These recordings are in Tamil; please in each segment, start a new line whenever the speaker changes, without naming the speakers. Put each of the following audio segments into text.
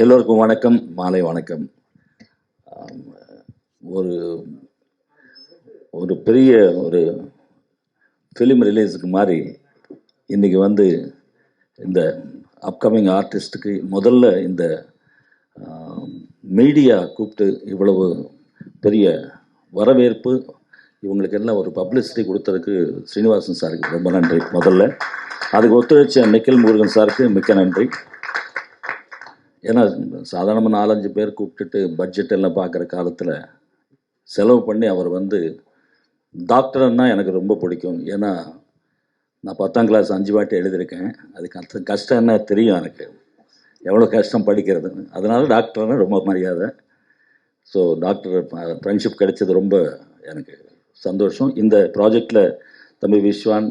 எல்லோருக்கும் வணக்கம் மாலை வணக்கம். ஒரு ஒரு பெரிய ஒரு ஃபிலிம் ரிலீஸுக்கு மாதிரி இன்றைக்கி வந்து இந்த அப்கமிங் ஆர்டிஸ்ட்டுக்கு முதல்ல இந்த மீடியா கூப்பிட்டு இவ்வளவு பெரிய வரவேற்பு இவங்களுக்கு எல்லாம் ஒரு பப்ளிசிட்டி கொடுத்ததுக்கு ஸ்ரீனிவாசன் சாருக்கு ரொம்ப நன்றி முதல்ல. அதுக்கு ஒத்துழைச்ச நிக்கில் முருகன் சாருக்கு மிக்க நன்றி. ஏன்னா சாதாரணமாக நாலஞ்சு பேர் கூப்பிட்டுட்டு பட்ஜெட் எல்லாம் பார்க்குற காலத்தில் செலவு பண்ணி அவர் வந்து டாக்டர்னா எனக்கு ரொம்ப பிடிக்கும். ஏன்னா நான் பத்தாம் கிளாஸ் அஞ்சு வாட்டி எழுதியிருக்கேன். அதுக்கு அந்த கஷ்டம் என்ன தெரியும் எனக்கு. எவ்வளோ கஷ்டம் படிக்கிறதுன்னு. அதனால டாக்டர்னா ரொம்ப மரியாதை. ஸோ டாக்டர் ஃப்ரெண்ட்ஷிப் கிடைச்சது ரொம்ப எனக்கு சந்தோஷம். இந்த ப்ராஜெக்டில் தம்பி விஸ்வான்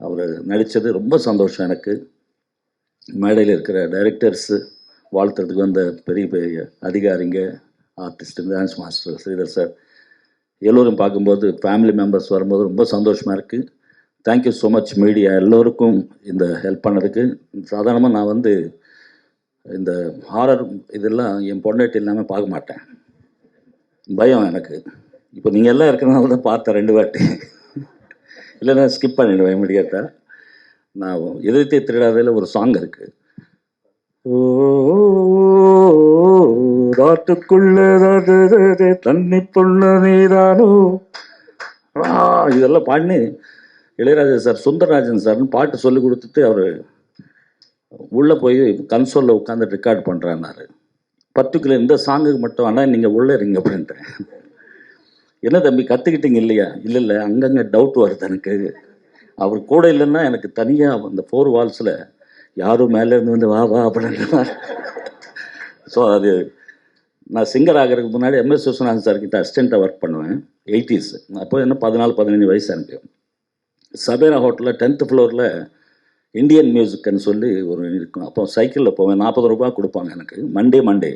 அவர் நடித்தது ரொம்ப சந்தோஷம் எனக்கு. மேடையில் இருக்கிற டைரக்டர்ஸு வாழ்த்துறதுக்கு வந்த பெரிய பெரிய அதிகாரிங்க artist dance master Sridhar sir. எல்லோரும் பார்க்கும்போது ஃபேமிலி மெம்பர்ஸ் வரும்போது ரொம்ப சந்தோஷமாக இருக்குது தேங்க்யூ ஸோ மச் மீடியா எல்லோருக்கும் இந்த ஹெல்ப் பண்ணதுக்கு. சாதாரணமாக நான் வந்து இந்த ஹாரர் இதெல்லாம் என் பொண்டாட்டி இல்லாமல் பார்க்க மாட்டேன். பயம் எனக்கு. இப்போ நீங்கள் எல்லாம் இருக்கிறனால தான் பார்த்தேன் ரெண்டு வாட்டி. இல்லைன்னா ஸ்கிப் பண்ணிடுவேன் இமீடியட்டாக நான் எதிர்த்தே திருடாதையில் ஒரு சாங் இருக்குது காட்டுக்குள்ளே தண்ணி புள்ள நீதானோ ஆ, இதெல்லாம் பாடினு இளையராஜா சார் சுந்தரராஜன் சார்னு பாட்டு சொல்லி கொடுத்துட்டு அவர் உள்ளே போய் கன்சோலில் உட்காந்து ரெக்கார்ட் பண்ணுறான்னாரு பர்டிகுலர் இந்த சாங்குக்கு மட்டும் ஆனால் நீங்கள் உள்ளே இருங்க அப்படின்ட்டேன். என்ன தம்பி கற்றுக்கிட்டீங்க இல்லையா? இல்லை இல்லை அங்கங்கே டவுட் வருது எனக்கு. அவர் கூட இல்லைன்னா எனக்கு தனியாக அந்த ஃபோர் வால்ஸில் யாரும் மேலே இருந்து வந்து வா வா அப்படின்னு ஸோ அது நான் சிங்கர் ஆகிறதுக்கு முன்னாடி எம்எஸ் விஸ்வநாதன் சார் கிட்ட அசிஸ்டண்ட்டாக ஒர்க் பண்ணுவேன். எயிட்டிஸ் அப்போ என்ன பதினாலு பதினஞ்சு வயசு எனக்கு. சபேரா ஹோட்டலில் டென்த்து ஃப்ளோரில் இந்தியன் மியூசிக்னு சொல்லி ஒரு இருக்கும். அப்போ சைக்கிளில் போவேன். நாற்பது ரூபா கொடுப்பாங்க எனக்கு. மண்டே மண்டே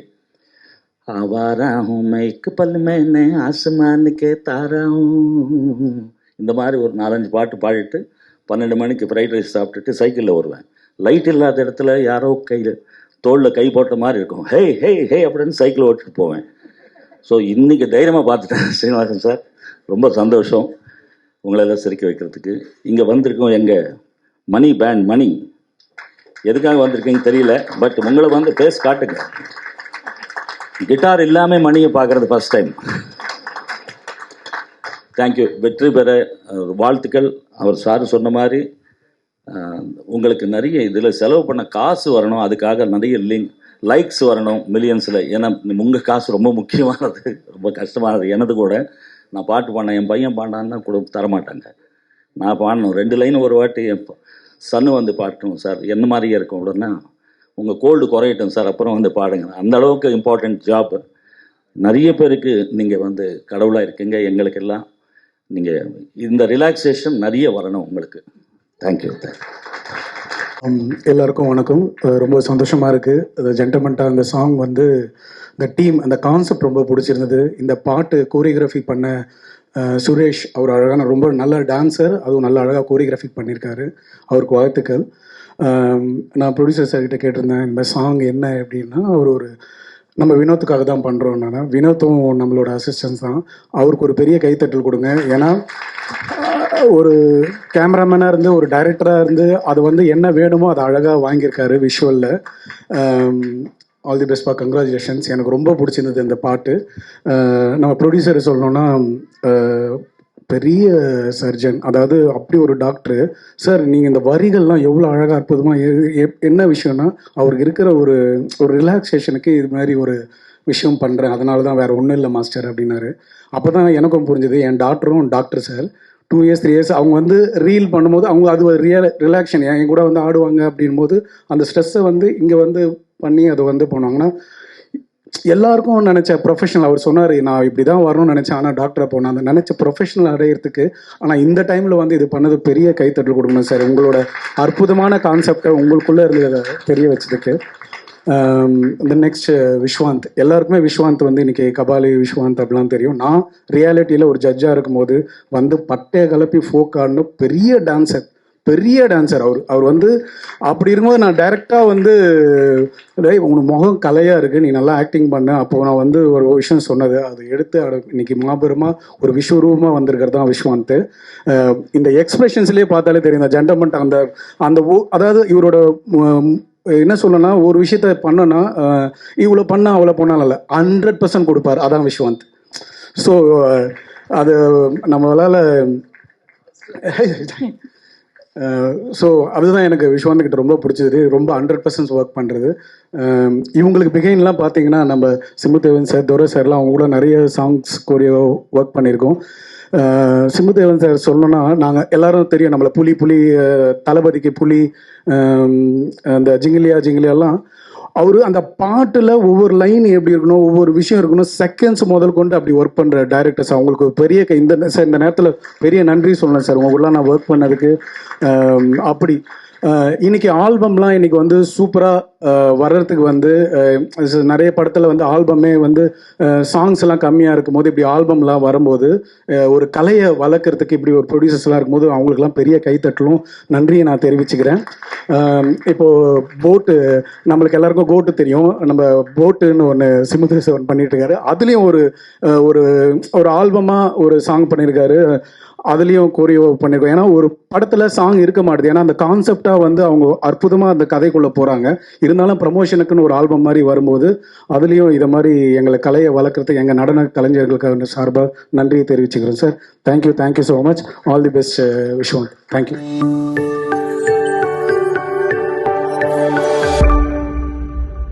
ஆவாரா ஹூம் மைக்கு பல்லு மேனே ஆசுமானுக்கே தாரா இந்த மாதிரி ஒரு நாலஞ்சு பாட்டு பாடிட்டு பன்னெண்டு மணிக்கு ஃப்ரைட் ரைஸ் சாப்பிட்டுட்டு சைக்கிளில் வருவேன். லைட் இல்லாத இடத்துல யாரோ கையில் தோளில் கை போட்ட மாதிரி இருக்கும். ஹே ஹே ஹே அப்படின்னு சைக்கிள் ஓட்டிட்டு போவேன். ஸோ இன்றைக்கி தைரியமாக பார்த்துட்டேன் ஸ்ரீனிவாசன் சார் ரொம்ப சந்தோஷம் உங்களை எல்லாம் சிரிக்க வைக்கிறதுக்கு. இங்கே வந்திருக்கோம் எங்கள் மணி பேண்ட் மணி எதுக்காக வந்திருக்கீங்கன்னு தெரியல பட் உங்களை வந்து பேஸ் காட்டுங்க. கிட்டார் இல்லாமல் மணியை பார்க்குறது ஃபர்ஸ்ட் டைம் தேங்க்யூ வெற்றி பெற வாழ்த்துக்கள். அவர் சார் சொன்ன மாதிரி உங்களுக்கு நிறைய இதில் செலவு பண்ண காசு வரணும். அதுக்காக நிறைய லிங்க் லைக்ஸ் வரணும் மில்லியன்ஸில் ஏன்னா உங்கள் காசு ரொம்ப முக்கியமானது. ரொம்ப கஷ்டமானது. எனது கூட நான் பாட்டு பாடினேன். என் பையன் பாடினான்னா கூட தரமாட்டாங்க நான் பாடணும். ரெண்டு லைன் ஒரு வாட்டி என் சன்னு வந்து பாடணும் சார் என்ன மாதிரியே இருக்கும் உடனே உங்கள் கோல்டு குறையட்டும் சார் அப்புறம் வந்து பாடுங்க. அந்த அளவுக்கு இம்பார்ட்டண்ட் ஜாப் நிறைய பேருக்கு நீங்கள் வந்து கடவுளாக இருக்கீங்க. எங்களுக்கெல்லாம் நீங்கள் இந்த ரிலாக்ஸேஷன் நிறைய வரணும் உங்களுக்கு. தேங்க்யூ
எல்லாருக்கும் வணக்கம். ரொம்ப சந்தோஷமா இருக்கு. அது ஜென்டமெண்டா அந்த சாங் வந்து இந்த டீம் அந்த கான்செப்ட் ரொம்ப பிடிச்சிருந்தது. இந்த பாட்டு கோரியோகிராஃபி பண்ண சுரேஷ் அவர் அழகான ரொம்ப நல்ல டான்சர் அதுவும் நல்ல அழகாக கோரியோகிராஃபி பண்ணியிருக்காரு அவருக்கு வாழ்த்துக்கள். நான் ப்ரொடியூசர் சார்கிட்ட கேட்டிருந்தேன் இந்த சாங் என்ன அப்படின்னா அவர் ஒரு நம்ம வினோத்துக்காக தான் பண்ணுறோம் நான் வினோத்தும் நம்மளோட அசிஸ்டன்ஸ் தான். அவருக்கு ஒரு பெரிய கைத்தட்டல் கொடுங்க. ஏன்னா ஒரு கேமராமேனாக இருந்து ஒரு டைரக்டராக இருந்து அது வந்து என்ன வேணுமோ அதை அழகாக வாங்கியிருக்காரு விஷுவலில் ஆல் தி பெஸ்ட் பா கங்க்ராச்சுலேஷன்ஸ் எனக்கு ரொம்ப பிடிச்சிருந்தது இந்த பாட்டு. Uh, நம்ம ப்ரொடியூசர் சொல்லணும்னா uh, பெரிய சர்ஜன் அதாவது அப்படி ஒரு டாக்டரு சார் நீங்கள் இந்த வரிகள்லாம் எவ்வளோ அழகாக அற்புதமாக என்ன விஷயம்னா அவருக்கு இருக்கிற ஒரு ஒரு ரிலாக்ஸேஷனுக்கு இது மாதிரி ஒரு விஷயம் பண்ணுறேன் அதனால தான் வேறு ஒன்றும் இல்லை மாஸ்டர் அப்படின்னாரு. அப்போ தான் எனக்கும் புரிஞ்சுது என் டாக்டரும் doctor sir two years three years அவங்க வந்து ரீல் பண்ணும்போது அவங்க அது ஒரு ரியல் ரிலாக்ஷன் என் கூட வந்து ஆடுவாங்க அப்படின்போது அந்த ஸ்ட்ரெஸ்ஸை வந்து இங்கே வந்து பண்ணி அதை வந்து பண்ணுவாங்கன்னா எல்லாருக்கும் நினைச்ச ப்ரொஃபஷனல் அவர் சொன்னார் நான் இப்படி தான் வரணும்னு நினைச்சேன் ஆனால் டாக்டரை போனேன் அந்த நினைச்ச ப்ரொஃபஷனல் அடையிறதுக்கு ஆனால் இந்த டைமில் வந்து இது பண்ணது பெரிய கைத்தட்டல் கொடுக்கணும் சார். உங்களோட அற்புதமான கான்செப்டை உங்களுக்குள்ளே இருந்ததை தெரிய வச்சதுக்கு. இந்த நெக்ஸ்ட் விஸ்வாந்த் எல்லாருக்குமே விஸ்வாந்த் வந்து இன்னைக்கு கபாலி விஸ்வாந்த் அப்படிலாம் தெரியும். நான் ரியாலிட்டியில் ஒரு ஜட்ஜாக இருக்கும்போது வந்து பட்டைய கலப்பி ஃபோக் பெரிய டான்ஸர் பெரிய டான்சர் அவர். அவர் வந்து அப்படி இருக்கும்போது நான் டைரெக்டாக வந்து டேய் உனக்கு முகம் கலையாக இருக்குது நீ நல்லா ஆக்டிங் பண்ண. அப்போ நான் வந்து ஒரு விஷயம் சொன்னது அதை எடுத்து அட இன்னைக்கு மாபெருமாக ஒரு விஸ்வரூபமாக வந்திருக்கிறது தான் விஸ்வாந்த் uh, இந்த எக்ஸ்பிரஷன்ஸ்லேயே பார்த்தாலே தெரியும் இந்த ஜென்டமெண்ட் அந்த அந்த ஓ- அதாவது இவரோட என்ன சொல்லணும்னா ஒரு விஷயத்த பண்ணனா இவ்வளோ பண்ணால் அவ்வளோ பண்ணாலும் இல்லை ஹண்ட்ரட் பர்சன்ட் கொடுப்பார். அதான் விஸ்வந்த். ஸோ அது நம்மளால் ஸோ அதுதான் எனக்கு விஸ்வந்த் கிட்ட ரொம்ப பிடிச்சது. ரொம்ப ஹண்ட்ரட் பர்சன்ட் ஒர்க் பண்ணுறது இவங்களுக்கு பிகைன்லாம் பார்த்தீங்கன்னா நம்ம சிம்புதேவன் சார் துரை சார்லாம் அவங்க கூட நிறைய சாங்ஸ் கோரியோ ஒர்க் பண்ணியிருக்கோம். சிம்புதேவன் சார் சொல்லணும்னா நாங்கள் எல்லாரும் தெரியும் நம்மளை புலி புலி தளபதிக்கு புலி அந்த ஜிங்கிலியா ஜிங்கிலியாலாம். அவர் அந்த பாட்டில் ஒவ்வொரு லைன் எப்படி இருக்கணும் ஒவ்வொரு விஷயம் இருக்கணும் செகண்ட்ஸ் முதல் கொண்டு அப்படி ஒர்க் பண்ணுற டைரக்டர்ஸ் அவங்களுக்கு ஒரு பெரிய இந்த சார் இந்த நேரத்தில் பெரிய நன்றி சொல்லணும் சார். உங்களுக்குலாம் நான் ஒர்க் பண்ணதுக்கு. அப்படி. இன்னைக்கு ஆல்பம்லாம் இன்னைக்கு வந்து சூப்பராக வர்றதுக்கு வந்து நிறைய படத்தில் வந்து ஆல்பமே வந்து சாங்ஸ் எல்லாம் கம்மியாக இருக்கும்போது இப்படி ஆல்பம்லாம் வரும்போது ஒரு கலையை வளர்க்குறதுக்கு இப்படி ஒரு ப்ரொடியூசர்ஸ்லாம் இருக்கும்போது அவங்களுக்குலாம் பெரிய கைத்தட்டலும் நன்றியை நான் தெரிவிச்சுக்கிறேன். இப்போது இப்போ போட்டு நம்மளுக்கு எல்லாருக்கும் கோட்டு தெரியும். நம்ம போட்டுன்னு ஒன்று சிமுத்திரேஸ்வரன் பண்ணிட்டு இருக்காரு. அதுலேயும் ஒரு ஒரு ஒரு ஆல்பமாக ஒரு சாங் பண்ணியிருக்காரு. அதுலேயும் கோரியோ பண்ணிருக்கோம். ஏன்னா ஒரு படத்தில் சாங் இருக்க மாட்டுது. ஏன்னா அந்த கான்செப்டாக வந்து அவங்க அற்புதமாக அந்த கதைக்குள்ளே போகிறாங்க இருந்தாலும் ப்ரமோஷனுக்குன்னு ஒரு ஆல்பம் மாதிரி வரும்போது அதுலேயும் இதை மாதிரி எங்களை கலையை வளர்க்குறதுக்கு எங்கள் நடன கலைஞர்களுக்கு சார்பாக நன்றியை தெரிவிச்சுக்கிறோம் sir thank you thank you so much all the best Vishwan thank you